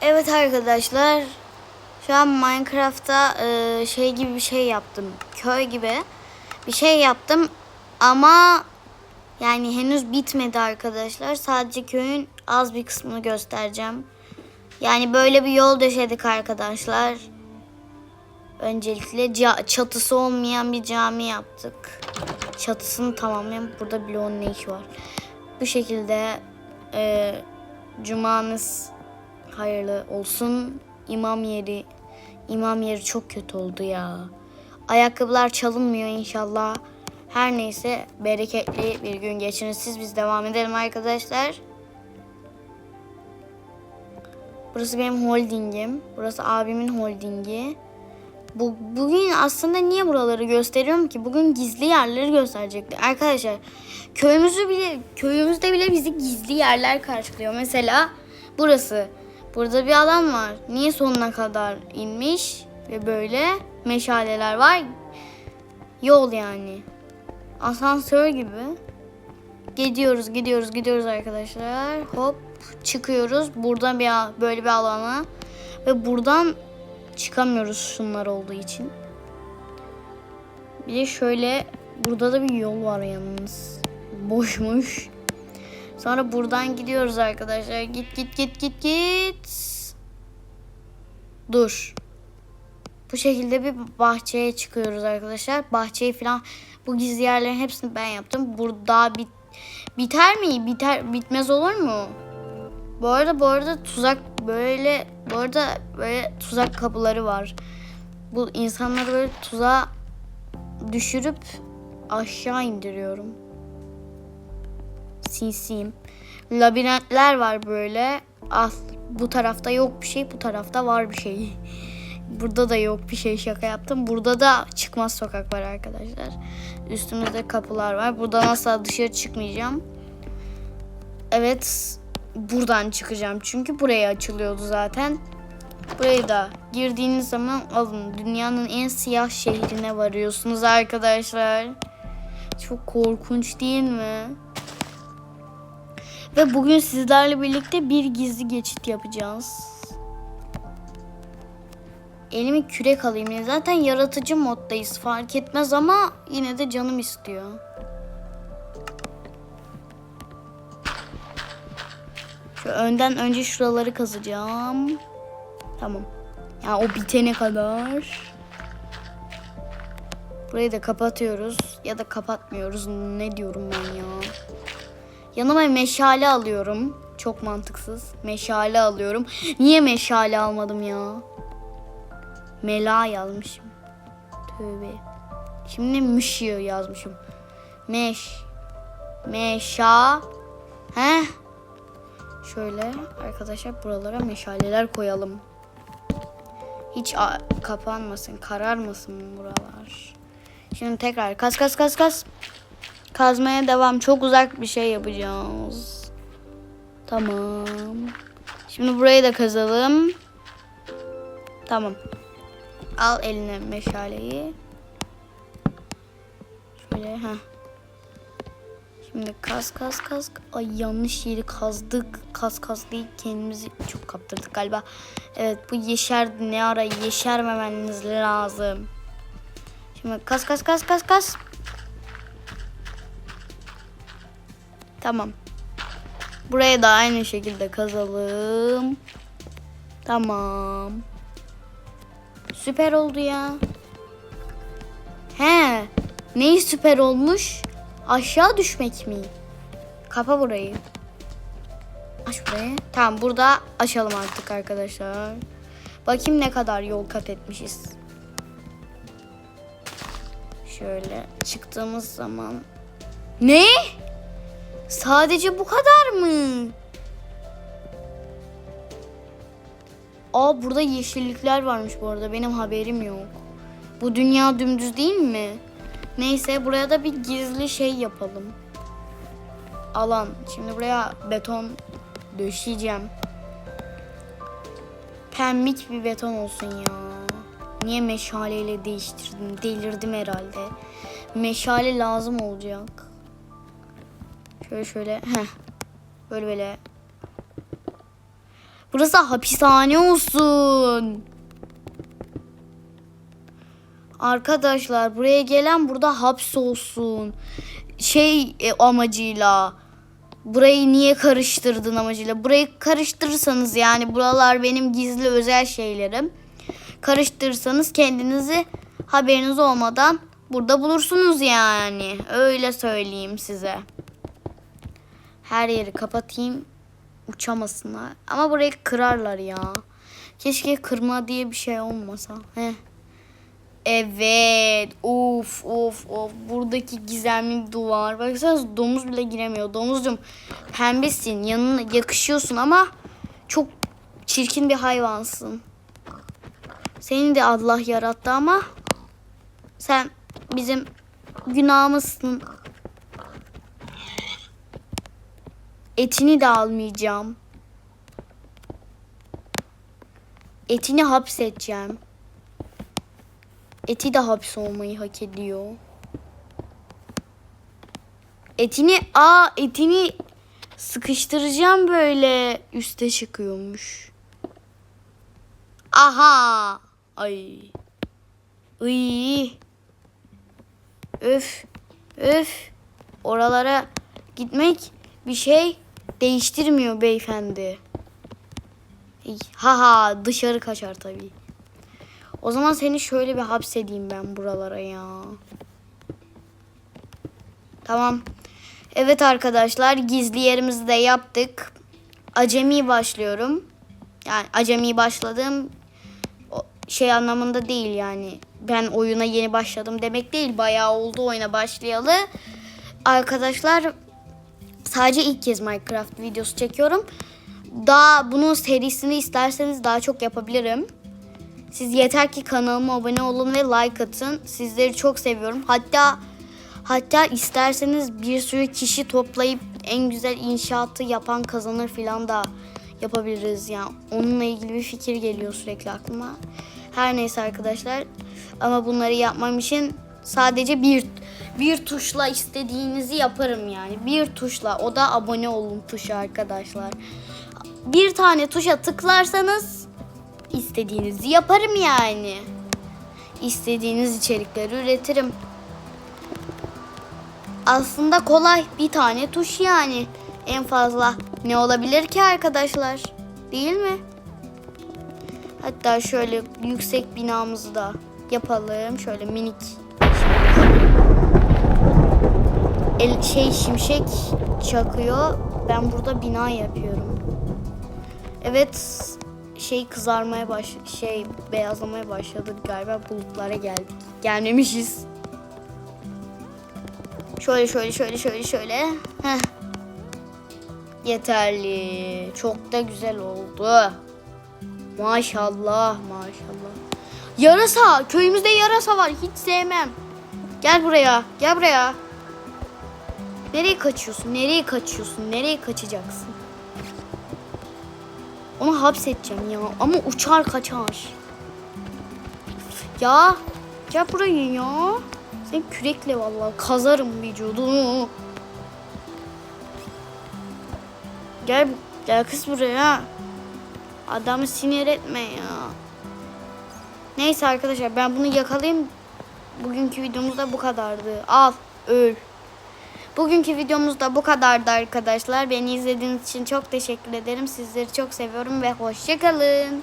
Evet arkadaşlar. Şu an Minecraft'ta e, şey gibi bir şey yaptım. Köy gibi bir şey yaptım ama yani henüz bitmedi arkadaşlar. Sadece köyün az bir kısmını göstereceğim. Yani böyle bir yol döşedik arkadaşlar. Öncelikle çatısı olmayan bir cami yaptık. Çatısını tamamlayan burada bloğun ne işi var? Bu şekilde e, cumanız hayırlı olsun. İmam yeri imam yeri çok kötü oldu ya. Ayakkabılar çalınmıyor inşallah. Her neyse bereketli bir gün geçirin. Siz biz devam edelim arkadaşlar. Burası benim holdingim. Burası abimin holdingi. Bu, bugün aslında niye buraları gösteriyorum ki? Bugün gizli yerleri gösterecekti. Arkadaşlar köyümüzü bile köyümüzde bile bizi gizli yerler karşılıyor. Mesela burası. Burada bir alan var. Niye sonuna kadar inmiş ve böyle meşaleler var. Yol yani. Asansör gibi. Gidiyoruz, gidiyoruz, gidiyoruz arkadaşlar. Hop çıkıyoruz. Buradan bir böyle bir alana ve buradan çıkamıyoruz şunlar olduğu için. Bir de şöyle burada da bir yol var yalnız. Boşmuş. Sonra buradan gidiyoruz arkadaşlar. Git git git git git. Dur. Bu şekilde bir bahçeye çıkıyoruz arkadaşlar. Bahçeyi falan bu gizli yerlerin hepsini ben yaptım. Burada bit biter mi? Biter bitmez olur mu? Bu arada bu arada tuzak böyle bu arada böyle tuzak kapıları var. Bu insanları böyle tuzağa düşürüp aşağı indiriyorum. Sinsiyim. Labirentler var böyle. Al bu tarafta yok bir şey, bu tarafta var bir şey. Burada da yok bir şey şaka yaptım. Burada da çıkmaz sokak var arkadaşlar. Üstümüzde kapılar var. Buradan asla dışarı çıkmayacağım. Evet buradan çıkacağım. Çünkü buraya açılıyordu zaten. Burayı da girdiğiniz zaman alın. Dünyanın en siyah şehrine varıyorsunuz arkadaşlar. Çok korkunç değil mi? Ve bugün sizlerle birlikte bir gizli geçit yapacağız. Elimi kürek alayım. Zaten yaratıcı moddayız fark etmez ama yine de canım istiyor. Önden önce şuraları kazacağım. Tamam. Ya o bitene kadar. Burayı da kapatıyoruz ya da kapatmıyoruz. Ne diyorum ben ya? Yanıma meşale alıyorum. Çok mantıksız. Meşale alıyorum. Niye meşale almadım ya? Mela yazmışım. Tövbe. Şimdi mışıyor yazmışım. Meş. Meşa. He? Şöyle arkadaşlar buralara meşaleler koyalım. Hiç kapanmasın, kararmasın buralar. Şimdi tekrar kas kas kas kas. Kazmaya devam. Çok uzak bir şey yapacağız. Tamam. Şimdi burayı da kazalım. Tamam. Al eline meşaleyi. Şöyle ha. Şimdi kaz kaz kaz. Ay yanlış yeri kazdık. Kaz kaz değil kendimizi çok kaptırdık galiba. Evet bu yeşerdi. Ne ara yeşermemeniz lazım. Şimdi kaz kaz kaz kaz kaz. Tamam. Buraya da aynı şekilde kazalım. Tamam. Süper oldu ya. He. Neyi süper olmuş? Aşağı düşmek mi? Kapa burayı. Aç burayı. Tamam burada açalım artık arkadaşlar. Bakayım ne kadar yol kat etmişiz. Şöyle çıktığımız zaman. Ne? Sadece bu kadar mı? Aa burada yeşillikler varmış bu arada. Benim haberim yok. Bu dünya dümdüz değil mi? Neyse buraya da bir gizli şey yapalım. Alan. Şimdi buraya beton döşeyeceğim. Pembik bir beton olsun ya. Niye meşaleyle değiştirdim? Delirdim herhalde. Meşale lazım olacak. Şöyle şöyle. Heh. Böyle böyle. Burası hapishane olsun. Arkadaşlar buraya gelen burada hapsolsun. Şey e, amacıyla. Burayı niye karıştırdın amacıyla. Burayı karıştırırsanız yani buralar benim gizli özel şeylerim. Karıştırırsanız kendinizi haberiniz olmadan burada bulursunuz yani. Öyle söyleyeyim size. Her yeri kapatayım uçamasınlar. Ama burayı kırarlar ya. Keşke kırma diye bir şey olmasa. Heh. Evet. Of of of. Buradaki gizemli duvar. Baksanıza domuz bile giremiyor. Domuzcum pembesin. Yanına yakışıyorsun ama çok çirkin bir hayvansın. Seni de Allah yarattı ama sen bizim günahımızsın. Etini de almayacağım. Etini hapsedeceğim. Eti de hapsolmayı hak ediyor. Etini, aa etini sıkıştıracağım böyle üste çıkıyormuş. Aha. Ay. Iy. Öf. Öf. Oralara gitmek bir şey değiştirmiyor beyefendi. Ey, Haha dışarı kaçar tabii. O zaman seni şöyle bir hapsedeyim ben buralara ya. Tamam. Evet arkadaşlar gizli yerimizi de yaptık. Acemi başlıyorum. Yani acemi başladım şey anlamında değil yani. Ben oyuna yeni başladım demek değil. Bayağı oldu oyuna başlayalı. Arkadaşlar sadece ilk kez Minecraft videosu çekiyorum. Daha bunun serisini isterseniz daha çok yapabilirim. Siz yeter ki kanalıma abone olun ve like atın. Sizleri çok seviyorum. Hatta hatta isterseniz bir sürü kişi toplayıp en güzel inşaatı yapan kazanır filan da yapabiliriz yani. Onunla ilgili bir fikir geliyor sürekli aklıma. Her neyse arkadaşlar. Ama bunları yapmam için sadece bir bir tuşla istediğinizi yaparım yani. Bir tuşla o da abone olun tuşu arkadaşlar. Bir tane tuşa tıklarsanız istediğinizi yaparım yani. İstediğiniz içerikleri üretirim. Aslında kolay bir tane tuş yani. En fazla ne olabilir ki arkadaşlar? Değil mi? Hatta şöyle yüksek binamızı da yapalım. Şöyle minik. El şey şimşek çakıyor. Ben burada bina yapıyorum. Evet şey kızarmaya baş şey beyazlamaya başladı galiba bulutlara geldik. Gelmemişiz. Şöyle şöyle şöyle şöyle şöyle. Heh. Yeterli. Çok da güzel oldu. Maşallah maşallah. Yarasa. Köyümüzde yarasa var. Hiç sevmem. Gel buraya. Gel buraya. Nereye kaçıyorsun? Nereye kaçıyorsun? Nereye kaçacaksın? Onu hapsedeceğim ya. Ama uçar kaçar. Ya. Gel buraya ya. Sen kürekle vallahi kazarım vücudunu. Gel gel kız buraya. Adamı sinir etme ya. Neyse arkadaşlar ben bunu yakalayayım. Bugünkü videomuz da bu kadardı. Al öl. Bugünkü videomuz da bu kadardı arkadaşlar. Beni izlediğiniz için çok teşekkür ederim. Sizleri çok seviyorum ve hoşçakalın.